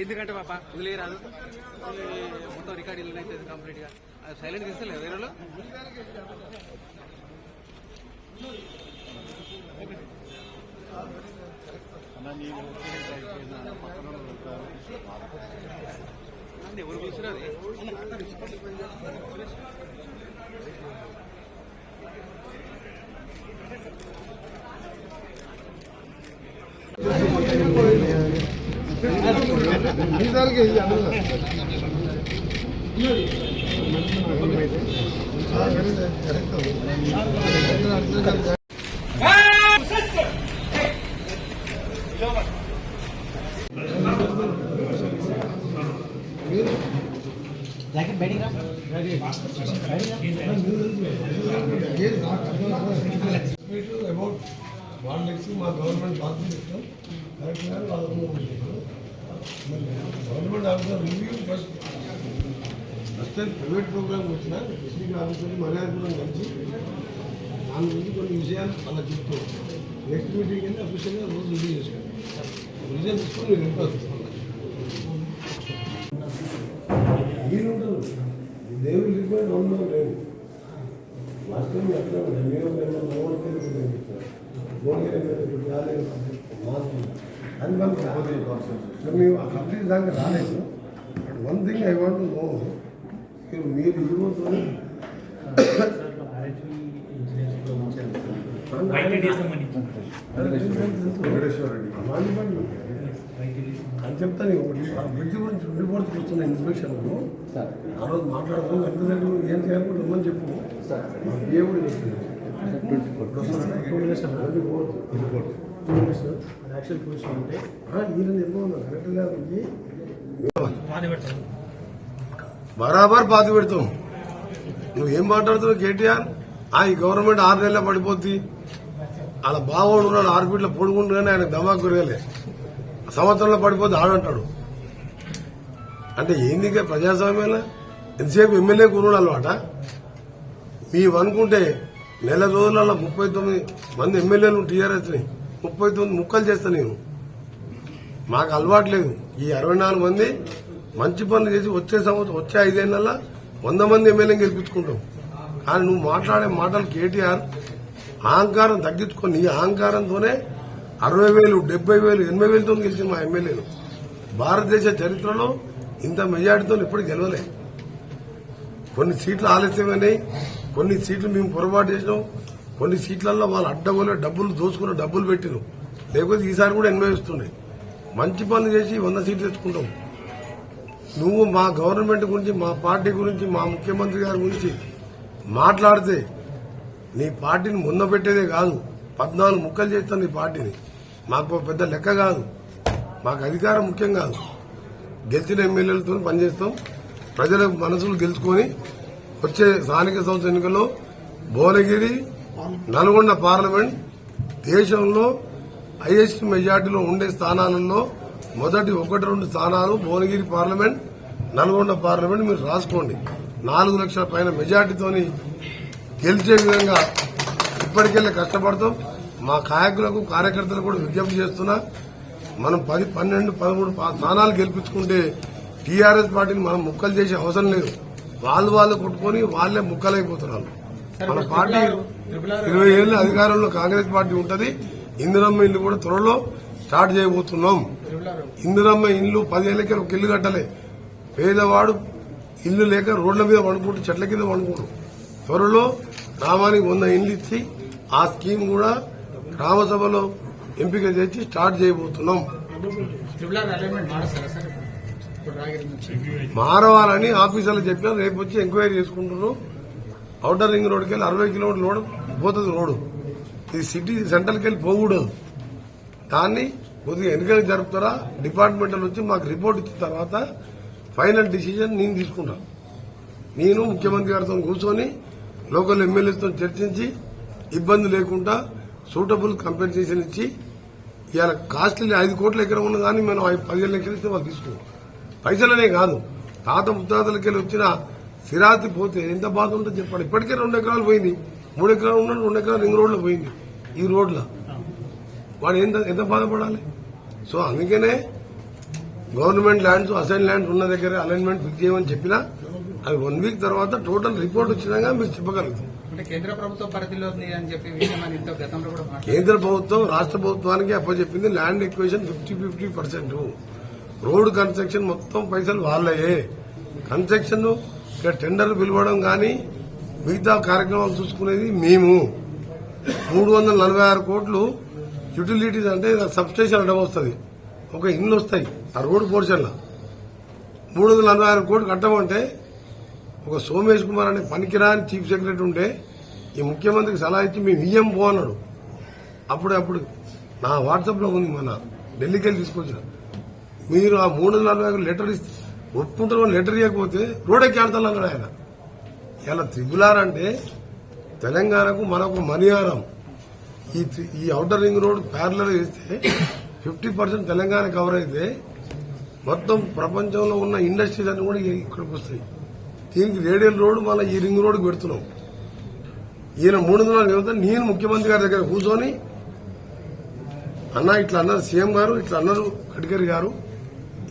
ఎందుకంటే పాప? వదిలేయరాదు రాదు. మొత్తం రికార్డ్ ఇల్లు అయితే కంప్లీట్గా. సైలెంట్ తీస్తలేదు వేరే ఎవరు అంది ఎవరు కూర్చున్నారు అబౌట్ వాళ్ళ నెక్స్ట్ మా గవర్నమెంట్ బాత్రూమ్ ఇస్తాం కరెక్ట్ గారు వాళ్ళ government officer review first first time private program వచ్చిన డిస్ట్రిక్ట్ ఆఫీసర్ మర్యాదపూర్వం కలిసి దాని గురించి కొన్ని విషయాలు అలా చెప్తూ నెక్స్ట్ మీటింగ్ వెళ్ళి అఫీషియల్గా రోజు రివ్యూ చేసుకోండి రిజన్ తీసుకొని మీరు ఇంపాస్ దేవుడు రిపోర్ట్ ఉండడం లేదు లాస్ట్ టైం ఎట్లా నేను అని మనకు సో మేము ఆ కంప్లీట్ దాకా రాలేదు but one thing I want know మీరు ఇవ్వతో అని చెప్తాను ఒకటి. ఆ బ్రిడ్జ్ గురించి రిపోర్ట్ చూస్తున్న ఇన్స్పెక్షన్లో ఆ రోజు మాట్లాడుతున్నాం ఎంత దగ్గర ఏం చేయాలి కూడా రమ్మని చెప్పు. కూడా. చెప్పింది యాక్చువల్ పొజిషన్ కరెక్ట్ గారికి బరాబర్ పాతి పెడతాం. నువ్వు ఏం మాట్లాడుతున్నావు కేటీఆర్? ఆ ఈ గవర్నమెంట్ ఆరు నెలల పడిపోద్ది. అలా బావోడు ఉన్నాడు ఆరు ఫీట్లో పొడుగుంటుందని ఆయన దమాకు పెరగలే సంవత్సరంలో పడిపోతే ఆడంటాడు అంటే ఏంది ప్రజాస్వామ్యంలో? ఎంతసేపు ఎమ్మెల్యే కూరుడు అలవాట? మేము అనుకుంటే నెల రోజులలో ముప్పై తొమ్మిది మంది ఎమ్మెల్యేలు టీఆర్ఎస్ని ముప్పై తొమ్మిది ముక్కలు చేస్తాను నేను. మాకు అలవాటు లేదు. ఈ అరవై నాలుగు మంది మంచి పనులు చేసి వచ్చే సంవత్సరం వచ్చే ఐదేళ్ళలో వంద మంది ఎమ్మెల్యే గెలిపించుకుంటాం. కానీ నువ్వు మాట్లాడే మాటలు కేటీఆర్ అహంకారం తగ్గించుకొని నీ అహంకారంతోనే అరవై వేలు డెబ్బై వేలు ఎనభై వేలతో గెలిచిన మా ఎమ్మెల్యేలు. భారతదేశ చరిత్రలో ఇంత మెజార్టీతో ఎప్పుడు గెలవలే. కొన్ని సీట్లు ఆలస్యమైనాయి కొన్ని సీట్లు మేము పొరపాటు చేసినాం కొన్ని సీట్లలో వాళ్ళు అడ్డగోలే డబ్బులు దోచుకున్న డబ్బులు పెట్టినాం లేకపోతే ఈసారి కూడా ఎనభై వస్తున్నాయి. మంచి పనులు చేసి వంద సీట్లు తెచ్చుకుంటాం. నువ్వు మా గవర్నమెంట్ గురించి మా పార్టీ గురించి మా ముఖ్యమంత్రి గారి గురించి మాట్లాడితే నీ పార్టీని ముందు పెట్టేదే కాదు. పద్నాలుగు ముక్కలు చేస్తాను నీ పార్టీని. మాకు ఒక పెద్ద లెక్క కాదు. మాకు అధికారం ముఖ్యం కాదు. గెలిచిన ఎమ్మెల్యేలతో పనిచేస్తాం. ప్రజల మనసులు గెలుచుకొని వచ్చే స్థానిక సంస్థ ఎన్నికల్లో భువనగిరి నల్గొండ పార్లమెంట్ దేశంలో హైయెస్ట్ మెజార్టీలో ఉండే స్థానాలలో మొదటి ఒకటి రెండు స్థానాలు భువనగిరి పార్లమెంట్ నల్గొండ పార్లమెంట్ మీరు రాసుకోండి. నాలుగు లక్షల పైన మెజార్టీతోని గెలిచే విధంగా ఇప్పటికెళ్ళి కష్టపడతాం మా కాయకులకు కార్యకర్తలకు కూడా విజ్ఞప్తి చేస్తున్నా మనం పది పన్నెండు పదమూడు స్థానాలు గెలిపించుకుంటే టీఆర్ఎస్ పార్టీని మనం ముక్కలు చేసే అవసరం లేదు. వాళ్ళు వాళ్ళు కొట్టుకొని వాళ్ళే ముక్కలైపోతున్నారు. మన పార్టీ ఇరవై ఏళ్ళ అధికారంలో కాంగ్రెస్ పార్టీ ఉంటది. ఇందిరమ్మ ఇల్లు కూడా త్వరలో స్టార్ట్ చేయబోతున్నాం. ఇందిరమ్మ ఇల్లు పదేళ్ళకి ఒక ఇల్లు కట్టలే. పేదవాడు ఇల్లు లేక రోడ్ల మీద వండుకుంటూ చెట్ల కింద వండుకుంటూ. త్వరలో గ్రామానికి వంద ఇండ్లు ఇచ్చి ఆ స్కీమ్ కూడా గ్రామ సభలో ఎంపిక చేసి స్టార్ట్ చేయబోతున్నాం. మారవాలని ఆఫీసర్లు చెప్పినా రేపు వచ్చి ఎంక్వైరీ చేసుకుంటున్నారు. ఔటర్ రింగ్ రోడ్కి వెళ్ళి అరవై కిలోమీటర్ రోడ్ పోతుంది రోడ్డు. ఇది సిటీ సెంట్రల్కి వెళ్ళి పోకూడదు. దాన్ని కొద్దిగా ఎన్నికలు జరుపుతారా? డిపార్ట్మెంటల్ వచ్చి మాకు రిపోర్ట్ ఇచ్చిన తర్వాత ఫైనల్ డిసిజన్ నేను తీసుకుంటాను నేను ముఖ్యమంత్రి గారితో కూర్చొని లోకల్ ఎమ్మెల్యేతో చర్చించి ఇబ్బంది లేకుండా సూటబుల్ కంపెన్సేషన్ ఇచ్చి ఇవాళ కాస్ట్లీ ఐదు కోట్ల ఎకరం ఉన్న కానీ మనం ఐదు- పదిహేను లక్షలు ఇస్తే వాళ్ళు తీసుకుంటాం పైసలనే కాదు. తాత ముత్తాతలకి వెళ్ళి వచ్చిన స్థిరాతి పోతే ఎంత బాధ ఉంటుందో చెప్పండి. ఇప్పటికే రెండు ఎకరాలు పోయింది. మూడు ఎకరాలు ఉన్నాడు రెండు ఎకరాలు రింగ్ రోడ్లో పోయింది. ఈ రోడ్ల. వాడు ఎంత ఎంత బాధపడాలి? సో అందుకనే గవర్నమెంట్ ల్యాండ్స్ అసైన్ ల్యాండ్స్ ఉన్న దగ్గర అలైన్మెంట్ ఫిక్స్ చేయమని చెప్పినా అది వన్ వీక్ తర్వాత టోటల్ రిపోర్ట్ వచ్చినాక మీరు చెప్పగలుగుతాం అంటే కేంద్ర ప్రభుత్వ పరిధిలో కేంద్ర ప్రభుత్వం రాష్ట్ర ప్రభుత్వానికి అప్పచెప్పింది land acquisition fifty fifty percent road construction మొత్తం పైసలు వాళ్ళయే. కన్స్ట్రక్షన్ టెండర్లు పిలవడం కానీ మిగతా కార్యక్రమాలు చూసుకునేది మేము. మూడు వందల నలభై ఆరు కోట్లు యుటిలిటీస్ అంటే సబ్స్టేషన్ అడ్డం వస్తుంది. ఒక ఇల్లు వస్తాయి. ఆ రోడ్ పోర్షన్లో మూడు వందల నలభై ఆరు కోట్లు కట్టమంటే ఒక సోమేష్ కుమార్ అనే పనికిరాని చీఫ్ సెక్రటరీ ఉంటే ఈ ముఖ్యమంత్రికి సలహా ఇచ్చి మేము ఇయ్యం పో అన్నాడు. అప్పుడు అప్పుడు నా వాట్సాప్లో ఉంది మన ఢిల్లీకి వెళ్ళి తీసుకొచ్చిన. మీరు ఆ మూడు వందల నలభై ఐదు లెటర్ ఇస్తే ఒప్పుకుంటారు లెటర్ ఇవ్వకపోతే రోడ్డెక్కి క్యాన్సల్ అన్నాడు ఆయన. ఇలా త్రిబులారంటే తెలంగాణకు మనకు మణిహారం. ఈ ఈ అవుటర్ రింగ్ రోడ్ ప్యారలర్ వేస్తే ఫిఫ్టీ పర్సెంట్ తెలంగాణ కవర్ అయితే మొత్తం ప్రపంచంలో ఉన్న ఇండస్ట్రీస్ అన్ని కూడా ఇక్కడికి వస్తాయి. దీనికి రేడియల్ రోడ్డు మళ్ళీ ఈ రింగ్ రోడ్డుకు పెడుతున్నాం. ఈయన మూడు వందల చెబుతా నేను ముఖ్యమంత్రి గారి దగ్గర కూర్చొని అన్న ఇట్లా అన్నారు సీఎం గారు ఇట్లా అన్నారు గడ్కరీ గారు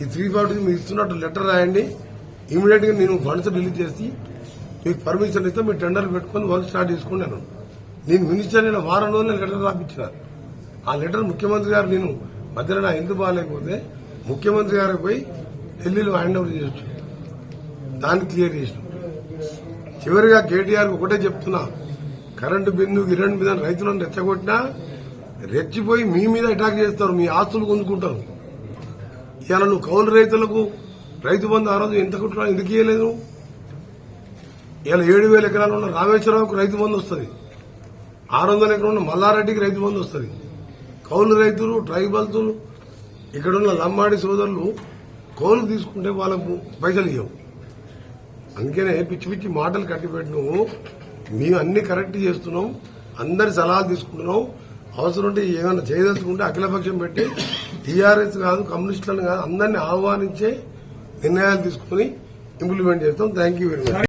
ఈ త్రీ ఫార్టీ మీరు ఇస్తున్నట్టు లెటర్ రాయండి ఇమీడియట్గా నేను ఫండ్స్ రిలీజ్ చేసి మీకు పర్మిషన్ ఇస్తే మీరు టెండర్లు పెట్టుకొని వర్క్ స్టార్ట్ చేసుకున్నాను నేను. మినిస్టర్ నేను వారం రోజులు లెటర్ రాపించిన. ఆ లెటర్ ముఖ్యమంత్రి గారు నేను మధ్యలో నా ఎందుకు బాగాలేకపోతే ముఖ్యమంత్రి గారికి పోయి ఢిల్లీలో హ్యాండ్ ఓవర్ చేయొచ్చు దాన్ని క్లియర్ చేసినాం. చివరిగా కేటీఆర్ ఒకటే చెప్తున్నా కరెంటు బిందు గిరెంట్ మీద రైతులను రెచ్చగొట్టినా రెచ్చిపోయి మీ మీద అటాక్ చేస్తారు మీ ఆస్తులు గుంజుకుంటారు ఇవాళ నువ్వు కౌలు రైతులకు రైతు బంధు ఆ రోజు ఎంత కుట్రా ఎందుకు ఇవ్వలేదు ఇలా ఏడు వేల ఎకరాలు ఉన్న రామేశ్వరరావుకు రైతు బంధు వస్తుంది. ఆరు వందల ఎకరాలు ఉన్న మల్లారెడ్డికి రైతు బంధు వస్తుంది. కౌలు రైతులు ట్రైబల్స్ ఇక్కడున్న లంబాడి సోదరులు కౌలు తీసుకుంటే వాళ్ళకు పైసలు ఇవ్వవు అందుకనే పిచ్చి పిచ్చి మాటలు కట్టి పెట్టినాము మేము అన్ని కరెక్ట్ చేస్తున్నాం. అందరి సలహాలు తీసుకుంటున్నాం. అవసరం ఉంటే ఏమైనా చేయదలుచుకుంటే అఖిలపక్షం పెట్టి టీఆర్ఎస్ కాదు కమ్యూనిస్టులను కాదు అందరినీ ఆహ్వానించే నిర్ణయాలు తీసుకుని ఇంప్లిమెంట్ చేస్తాం. Thank you very much